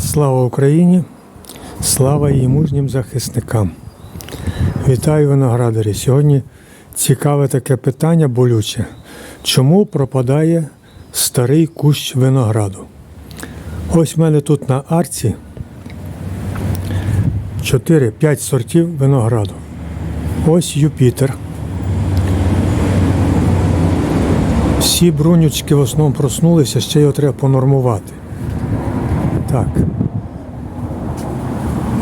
Слава Україні! Слава її мужнім захисникам! Вітаю виноградарі! Сьогодні цікаве таке питання болюче. Чому пропадає старий кущ винограду? Ось в мене тут на арці 4-5 сортів винограду. Ось Юпітер. Всі брунючки в основному проснулися, ще його треба понормувати. Так.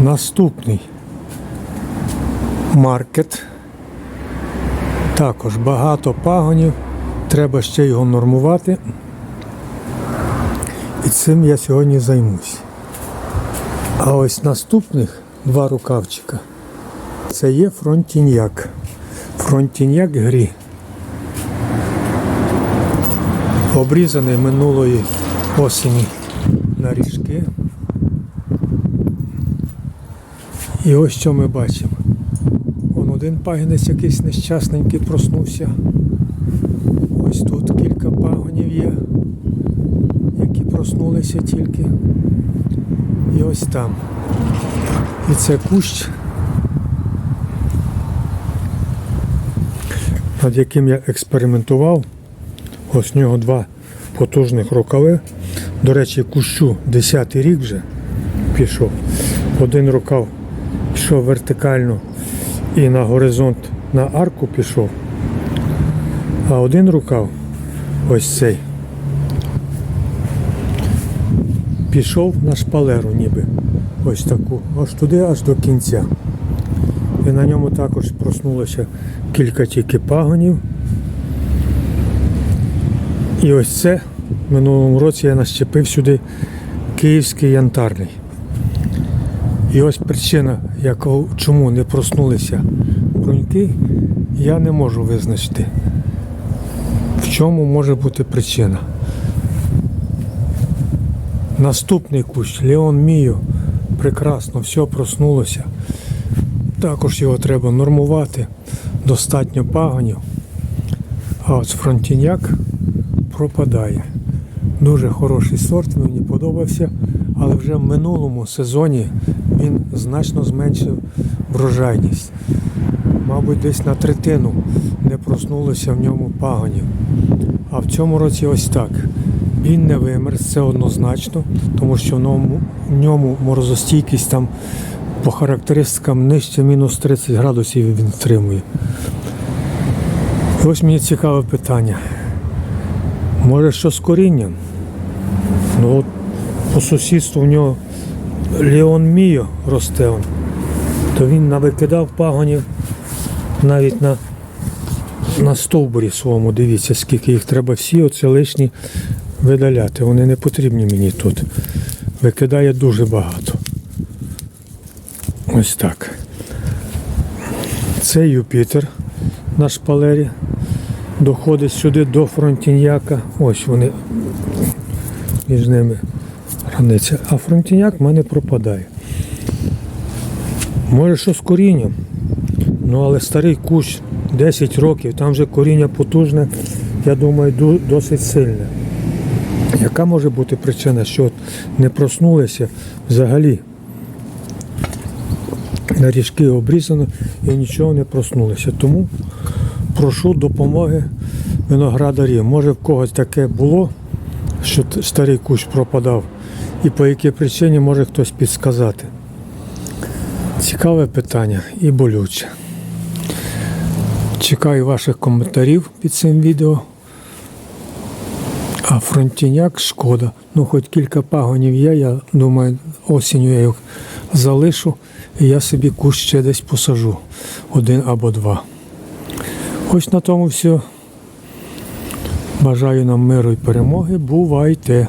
Наступний маркет. Також багато пагонів. Треба ще його нормувати. І цим я сьогодні займусь. А ось наступних два рукавчика. Це є фронтіньяк. Фронтіньяк грі. Обрізаний минулої осені на ріжки. І ось що ми бачимо. Вон один пагінець якийсь нещасненький проснувся. Ось тут кілька пагонів є, які проснулися тільки. І ось там. І це кущ, над яким я експериментував. Ось в нього два потужних рукави. До речі, кущу 10 рік вже пішов. Один рукав пішов вертикально і на горизонт на арку пішов. А один рукав, ось цей, пішов на шпалеру ніби. Ось таку, аж туди, аж до кінця. І на ньому також проснулося кілька тільки пагонів. І ось це минулому році я нащепив сюди київський янтарний. І ось причина, якого, чому не проснулися бруньки, я не можу визначити. В чому може бути причина. Наступний кущ Леон Міо. Прекрасно, все проснулося. Також його треба нормувати. Достатньо пагонів. А от фронтіняк пропадає. Дуже хороший сорт, мені подобався, але вже в минулому сезоні він значно зменшив врожайність. Мабуть, десь на третину не проснулося в ньому пагонів. А в цьому році ось так. Він не вимерз, це однозначно, тому що в ньому, морозостійкість там по характеристикам нижче мінус 30 градусів він втримує. Ось мені цікаве питання. Може, що з корінням? Ну от по сусідству в нього Леон Міо росте он. То він навикидав пагонів навіть на, на стовбурі своєму. Дивіться, скільки їх треба всі оце лишні видаляти. Вони не потрібні мені тут. Викидає дуже багато. Ось так. Це Юпітер на шпалері. Доходить сюди до фронтіньяка. Ось вони між ними границя. А фронтіняк в мене пропадає. Може, що з корінням? Ну, але старий кущ 10 років, там вже коріння потужне, я думаю, досить сильне. Яка може бути причина, що не проснулися взагалі? На ріжки обрізано і нічого не проснулося. Тому прошу допомоги виноградарів. Може в когось таке було, що старий кущ пропадав, і по якій причині може хтось підсказати. Цікаве питання і болюче. Чекаю ваших коментарів під цим відео. А фронтіняк шкода. Ну, хоч кілька пагонів є, я думаю, осінню я їх залишу і я собі кущ ще десь посажу. Один або два. Ось на тому все. Бажаю нам миру і перемоги. Бувайте!